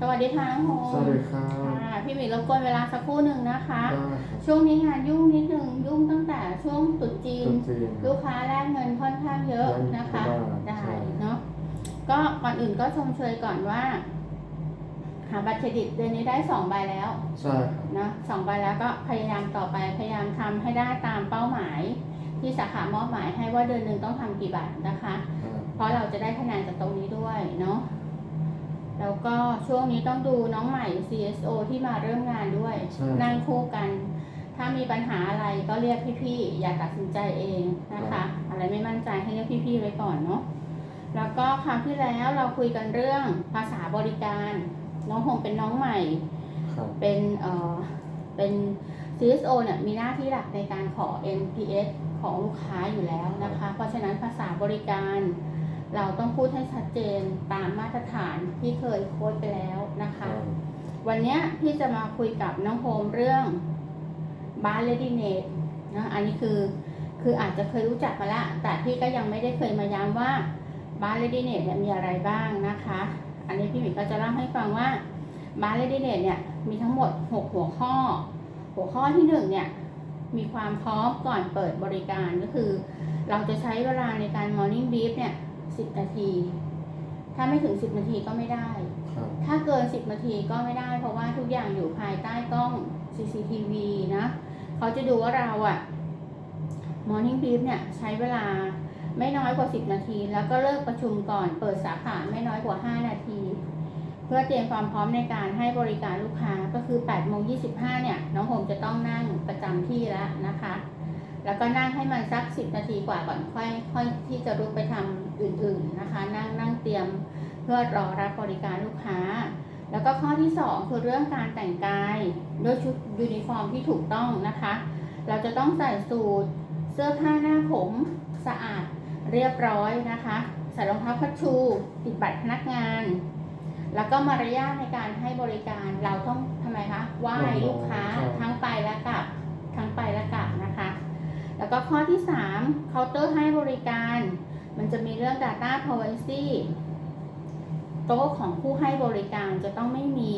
สวัสดีค่ะน้องโฮมสวัสดีครับค่ะพี่หมีรบกวนเวลาสักครู่หนึ่งนะคะได้ครับช่วงนี้งานยุ่งนิดนึงยุ่งตั้งแต่ช่วงตรุษจีนตุ๊จีน ลูกค้าแลกเงินค่อนข้างเยอะนะคะได้ได้ใช่เนาะก็ก่อนอื่นก็ชมเชยก่อนว่าหาบัตรเครดิตเดือนนี้ได้สองใบแล้วใช่ครับนะสองใบแล้วก็พยายามต่อไปพยายามทำให้ได้ตามเป้าหมาย ที่สาขามอบหมายให้ว่าเดือนหนึ่งต้องทำกี่บาทนะคะอ่าเพราะเราจะได้คะแนนจากตรงนี้ด้วยเนาะ แล้วก็ช่วงนี้ต้องดูน้องใหม่ CSO ที่มาเริ่มงานด้วย ใช่ นั่งคู่กัน ถ้ามีปัญหาอะไรก็เรียกพี่ๆ อย่าตัดสินใจเองนะคะ อะไรไม่มั่นใจให้เรียกพี่ๆไว้ก่อนเนาะ แล้วก็คราวที่แล้วเราคุยกันเรื่องภาษาบริการ น้องคงเป็นน้องใหม่ ครับ เป็นเอ่อเป็น CSO เนี่ยมีหน้าที่หลักในการขอ NPS ของลูกค้าอยู่แล้วนะคะ เพราะฉะนั้นภาษาบริการ เราต้องพูดให้ชัดเจนตามมาตรฐานที่เคยโค้ดไปแล้วนะคะอ่าวันเนี้ยพี่จะมาคุยกับน้องโฮมเรื่องบ้านเลดิเนตนะอันนี้คือคืออาจจะเคยรู้จักมาแล้วแต่พี่ก็ยังไม่ได้เคยมาย้ำว่าบ้านเลดิเนตเนี่ยมีอะไรบ้างนะคะ อันนี้พี่หมีก็จะเล่าให้ฟังว่าบ้านเลดิเนตเนี่ยมีทั้งหมด 6 หัวข้อ หัวข้อที่หนึ่งเนี่ยมีความพร้อมก่อนเปิดบริการก็คือ เราจะใช้เวลาในการ morning brief เนี่ย 10นาที ถ้าไม่ถึง10นาทีก็ไม่ได้ครับถ้าเกิน10นาทีก็ไม่ได้ เพราะว่าทุกอย่างอยู่ภายใต้กล้อง CCTV นะ เขาจะดูว่าเราอะ Morning Brief เนี่ยใช้เวลาไม่น้อยกว่า 10 นาที แล้วก็เลิกประชุมก่อนเปิดสาขาไม่น้อยกว่า 5 นาที เพื่อเตรียมความพร้อมในการให้บริการลูกค้าก็คือ8โมง25เนี่ยน้องโฮมจะต้องนั่งประจำที่แล้วนะคะ แล้วก็นั่งให้มันสัก10นาทีกว่าก่อนค่อยค่อยที่จะลุกไปทำอื่นๆนะคะ นั่งนั่งเตรียมเพื่อรอรับบริการลูกค้า แล้วก็ข้อที่ 2 คือเรื่องการแต่งกายด้วยชุดยูนิฟอร์มที่ถูกต้องนะคะ เราจะต้องใส่สูทเสื้อผ้าหน้าผมสะอาดเรียบร้อยนะคะใส่รองเท้าคัชชู ติดบัตรพนักงาน แล้วก็มารยาทในการให้บริการเราต้องทำไมคะไหว้ลูกค้าทั้งไปและกลับทั้งไปและกลับนะคะ แล้วก็ข้อที่ 3 เคาน์เตอร์ให้บริการ มันจะมีเรื่อง Data Privacy โต๊ะของผู้ให้บริการจะต้องไม่มี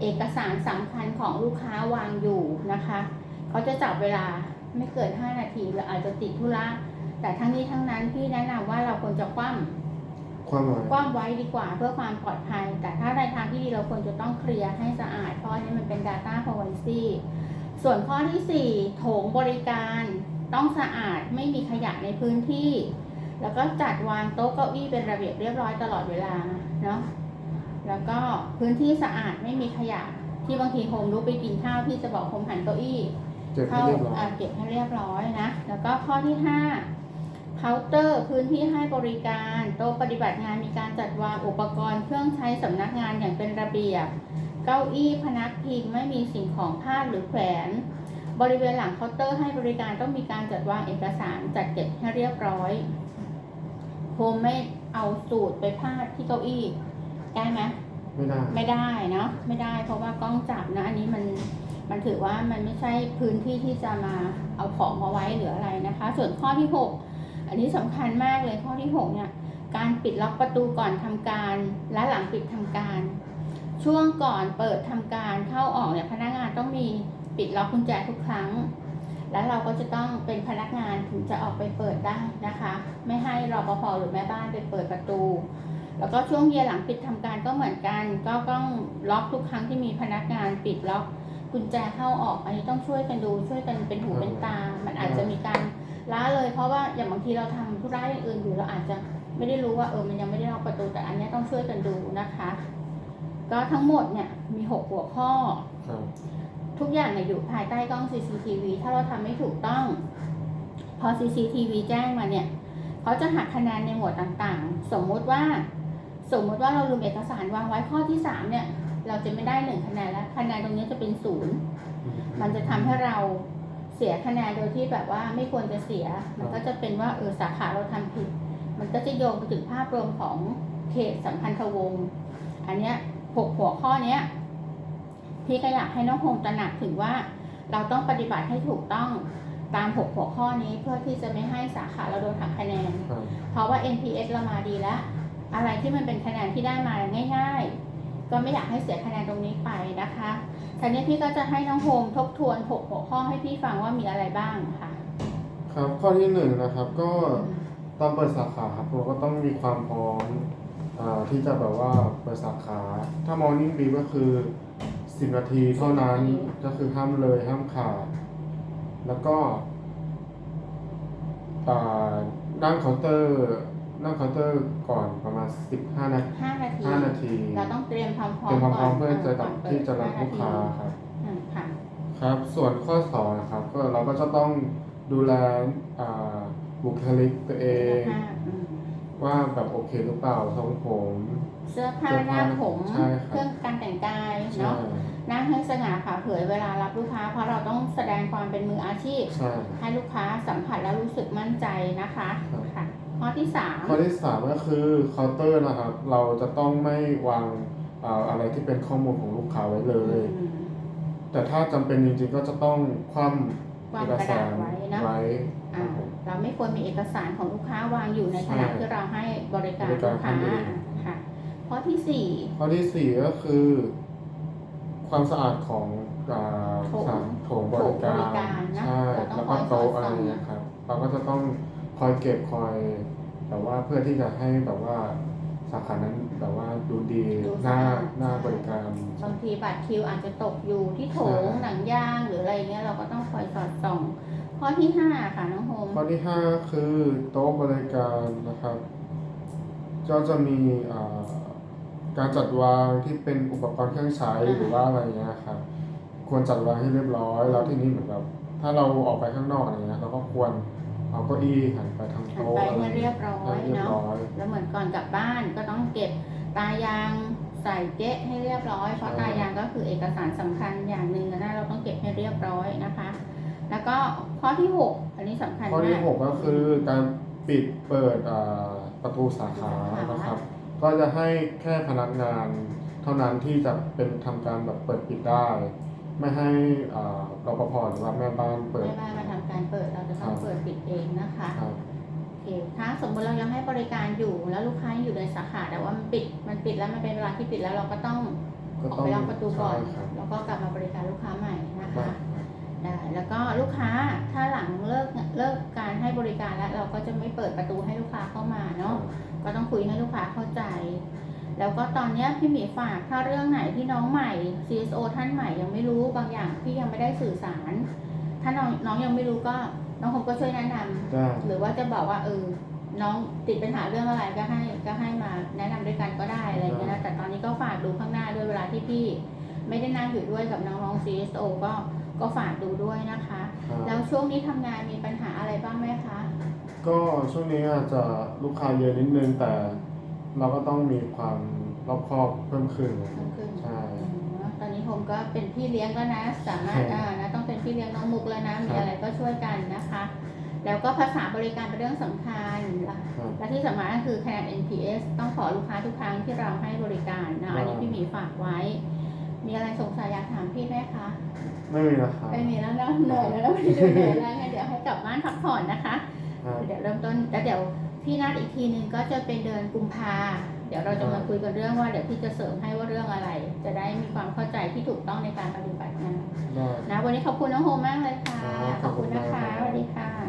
เอกสารสำคัญของลูกค้าวางอยู่นะคะ เขาจะจับเวลาไม่เกิน 5 นาทีหรืออาจจะติดธุระ แต่ทั้งนี้ทั้งนั้นพี่แนะนำว่าเราควรจะคว่ำความหมายกว้างไว้ดีกว่าเพื่อความปลอดภัย แต่ถ้าในทางที่ดีเราควรจะต้องเคลียร์ให้สะอาด เพราะอันนี้มันเป็น Data Privacy ส่วนข้อที่ 4 โถงบริการ ต้องสะอาดไม่มีขยะในพื้นที่ แล้วก็จัดวางโต๊ะเก้าอี้เป็นระเบียบเรียบร้อยตลอดเวลาเนาะแล้วก็พื้นที่สะอาดไม่มีขยะ ที่บางทีโฮมลุกไปกินข้าวพี่จะบอกโฮมหันเก้าอี้เจ็บให้เข้าเรียบร้อยอ่าเก็บให้เรียบร้อยนะ แล้วก็ข้อที่5เคาน์เตอร์พื้นที่ให้บริการโต๊ะปฏิบัติงานมีการจัดวางอุปกรณ์เครื่องใช้สำนักงานอย่างเป็นระเบียบ เก้าอี้พนักพิงไม่มีสิ่งของพาดหรือแขวน บริเวณหลังเคาน์เตอร์ให้บริการต้องมีการจัดวางเอกสารจัดเก็บให้เรียบร้อยโฮมไม่เอาสูตรไปพาดที่เก้าอี้ ได้ไหมไม่ได้ไม่ได้เนาะไม่ได้เพราะว่ากล้องจับนะ อันนี้มันมันถือว่ามันไม่ใช่พื้นที่ที่จะมาเอาของมาไว้หรืออะไรนะคะ ส่วนข้อที่ 6 อันนี้สำคัญมากเลยข้อที่6เนี่ยการปิดล็อกประตูก่อนทำการและหลังปิดทำการ ช่วงก่อนเปิดทำการเข้าออกเนี่ยพนักงานต้องมี ปิดล็อกกุญแจทุกครั้ง แล้วเราก็จะต้องเป็นพนักงานถึงจะออกไปเปิดได้นะคะ ไม่ให้รปภหรือแม่บ้านไปเปิดประตู แล้วก็ช่วงเย็นหลังปิดทำการก็เหมือนกัน ก็ต้องล็อกทุกครั้งที่มีพนักงานปิดล็อกกุญแจเข้าออก อันนี้ต้องช่วยกันดูช่วยกันเป็นหูเป็นตา มันอาจจะมีการล้าเลย เพราะว่าอย่างบางทีเราทำธุระอย่างอื่นอยู่เราอาจจะไม่ได้รู้ว่าเออมันยังไม่ได้ล็อกประตูแต่อันนี้ต้องช่วยกันดูนะคะ ก็ทั้งหมดเนี่ยมีหกหัวข้อ ทุกอย่างเนี่ยอยู่ภายใต้กล้อง CCTV ถ้าเราทำไม่ถูกต้อง พอ CCTV แจ้งมาเนี่ยเขาจะหักคะแนนในหมวดต่างๆ สมมุติว่า สมมุติว่าเราลืมเอกสารวางไว้ข้อที่ 3 เนี่ย เราจะไม่ได้หนึ่งคะแนนแล้วคะแนนตรงนี้จะเป็นศูนย์มันจะทำให้เราเสียคะแนนโดยที่แบบว่าไม่ควรจะเสีย มันก็จะเป็นว่าเออสาขาเราทำผิด มันก็จะโยงไปถึงภาพรวมของเขตสัมพันธวงศ์อันเนี้ยหกหัวข้อเนี้ย พี่ก็อยากให้น้องโฮมตระหนักถึงว่า เราต้องปฏิบัติให้ถูกต้องตามหกหัวข้อนี้เพื่อที่จะไม่ให้สาขาเราโดนหักคะแนนครับเพราะว่า NPS เรามาดีแล้ว อะไรที่มันเป็นคะแนนที่ได้มาง่ายก็ไม่อยากให้เสียคะแนนตรงนี้ไปนะคะทีนี้พี่ก็จะให้น้องโฮมทบทวนหกหัวข้อให้พี่ฟังว่ามีอะไรบ้างค่ะ ครับข้อที่หนึ่งนะครับก็ตอนเปิดสาขาครับเราก็ต้องมีความพร้อมอ่าที่จะแบบว่าเปิดสาขา ถ้าม Morning Beef ก็คือ 10นาทีเท่านั้น10นาทีก็คือห้ามเลยห้ามขาด แล้วก็อ่านั่งเคาน์เตอร์นั่งเคาน์เตอร์ก่อนประมาณ 15 นาทีห้านาที5นาที เราต้องเตรียมความพร้อมเตรียมความพร้อมก่นเพื่อจะก่ดันบเปิดที่จะรับห้ลูกค้าครับอืมค่ะครับ ส่วนข้อสองนะครับ ก็เราก็จะต้องดูแลอ่าบุคลิกตัวเองอืมว่าแบบโอเคหรือเปล่าทรงผม เสื้อผ้าเสื้อหผ้าน้าผมใช่ครับเครื่องการแต่งกายใช่เนาะ นั่งให้สง่าผ่าเผยเวลารับลูกค้า เพราะเราต้องแสดงความเป็นมืออาชีพ ใช่ ให้ลูกค้าสัมผัสแล้วรู้สึกมั่นใจนะคะครับ ค่ะข้อที่สามข้อที่สามก็คือเคาน์เตอร์นะครับ เราจะต้องไม่วางอ่าอะไรที่เป็นข้อมูลของลูกค้าไว้เลย อืมแต่ถ้าจำเป็นจริงๆก็จะต้องคว่ำวางเอกระสาดาษรไว้นะ ไว้คอ่ารับผม เราไม่ควรมีเอกสารของลูกค้าวางอยู่ในขณะใช่ที่เราให้บริการบริการลูกค้าท่านอื่น ค่ะข้อที่สี่ข้อที่สี่ก็คือ ความสะอาดของอ่าโถงสถานโถงบโถริงบการริการนะใช่เราต้องแล้วคก็อยสอโต๊ะดอะไรส่องอย่างเงี้ยครับเราก็จะต้องคอยเก็บคอยแบบว่าเพื่อที่จะให้แบบว่าสาขานั้นแบบว่าดูดีดูหน้าสะอาด หน้าบริการ บางทีบัตรคิวอาจจะตกอยู่ที่โถงใช่ หนังยางหรืออะไรเงี้ยเราก็ต้องคอยสอดส่อง ข้อที่ห้าค่ะน้องโฮมข้อที่ห้าคือโต๊ะบริการนะครับ ก็จะมีอ่า การจัดวางที่เป็นอุปกรณ์เครื่องใช้หรือว่าอะไรเงี้ยครับควรจัดวางให้เรียบร้อย แล้วทีนี้เหมือนแบบถ้าเราออกไปข้างนอกอะไรเงี้ยเราก็ควรเอาเก้าอี้หันไปทางหันโต๊ะไปอะไรให้เรียบร้อยให้เรียบเนาะร้อยแล้วเหมือนก่อนกลับบ้านก็ต้องเก็บตายางใส่เก๊ะให้เรียบร้อย เพราะใช่ตายางก็คือเอกสารสำคัญอย่างหนึ่งนะเราต้องเก็บให้เรียบร้อยนะคะ แล้วก็ข้อที่หกอันนี้สำคัญข้อมาที่กหกก็คือการปิดเปิดอ่าประตูสาขาสาขานะครับ ก็จะให้แค่พนักงานเท่านั้นที่จะเป็นทำการแบบเปิดปิดได้ ไม่ให้อ่ารปภหรือว่าแม่บ้านเปิดแม่บ้านมาทำการเปิดเราจะต้องครับเปิดปิดเองนะคะครับโอเคถ้าสมมติเรายังให้บริการอยู่แล้วลูกค้าอยู่ในสาขาแต่ว่ามันปิดมันปิดแล้วมันเป็นเวลาที่ปิดแล้วเราก็ต้องก็ออกต้องไปล็อกประตูก่อนใช่ครับแล้วก็กลับมาบริการลูกค้าใหม่นะครัคะบได้แล้วก็ลูกค้าถ้าหลังเลิกเลิกการให้บริการแล้วเราก็จะไม่เปิดประตูให้ลูกค้าเข้ามาเนาะ ก็ต้องคุยให้ลูกค้าเข้าใจ แล้วก็ตอนเนี้ยพี่หมีฝากถ้าเรื่องไหนที่น้องใหม่ CSO ท่านใหม่ยังไม่รู้บางอย่างพี่ยังไม่ได้สื่อสาร ถ้าน้องน้องยังไม่รู้ก็น้องคงก็ช่วยแนะนำได้หรือว่าจะบอกว่าเออน้องติดปัญหาเรื่องอะไรก็ให้ก็ให้มาแนะนำด้วยกันก็ได้อะไรอย่างเงี้ยนะแต่ตอนนี้ก็ฝากดูข้างหน้าด้วยเวลาที่พี่ ไม่ได้นั่งอยู่ด้วยกับน้องๆ CSO ก็ก็ฝากดูด้วยนะคะ ครับแล้วช่วงนี้ทำงานมีปัญหาอะไรบ้างไหมคะ ก็ช่วงนี้อาจจะลูกค้าเยอะนิดนึงแต่เราก็ต้องมีความรอบคอบเพิ่มขึ้นเพิ่มขึ้น ใช่ อืมตอนนี้ผมก็เป็นพี่เลี้ยงแล้วนะ สามารถครับ อ่านะต้องเป็นพี่เลี้ยงน้องมุกแล้วนะ มีครับอะไรก็ช่วยกันนะคะ แล้วก็ภาษาบริการเป็นเรื่องสำคัญ ครับ และที่สำคัญก็คือคะแนน NPS ต้องขอลูกค้าทุกครั้งที่เราให้บริการนะ อันนี้พี่หมีฝากไว้ มีอะไรสงสัยอยากถามพี่ไหมคะ ไม่มีนะครับไม่มีแล้วเนอะเหนื่อยแล้วนะวันนี้ดูเหนื่อยแล้วงั้นเดี๋ยวให้กลับบ้านพักผ่อนนะคะครับเดี๋ยวเริ่มต้นแล้วเดี๋ยวพี่นัดอีกทีหนึงก็จะเป็นเดือนกุมภาเดี๋ยวเราจะมาคุยกันเรื่องว่าเดี๋ยวพี่จะเสริมให้ว่าเรื่องอะไร จะได้มีความเข้าใจที่ถูกต้องในการปฏิบัติงานได้นะวันนี้ขอบคุณน้องโฮมมากเลยค่ะครับขอบคุณนะขอบคุณคะมากสวัสดีค่ะ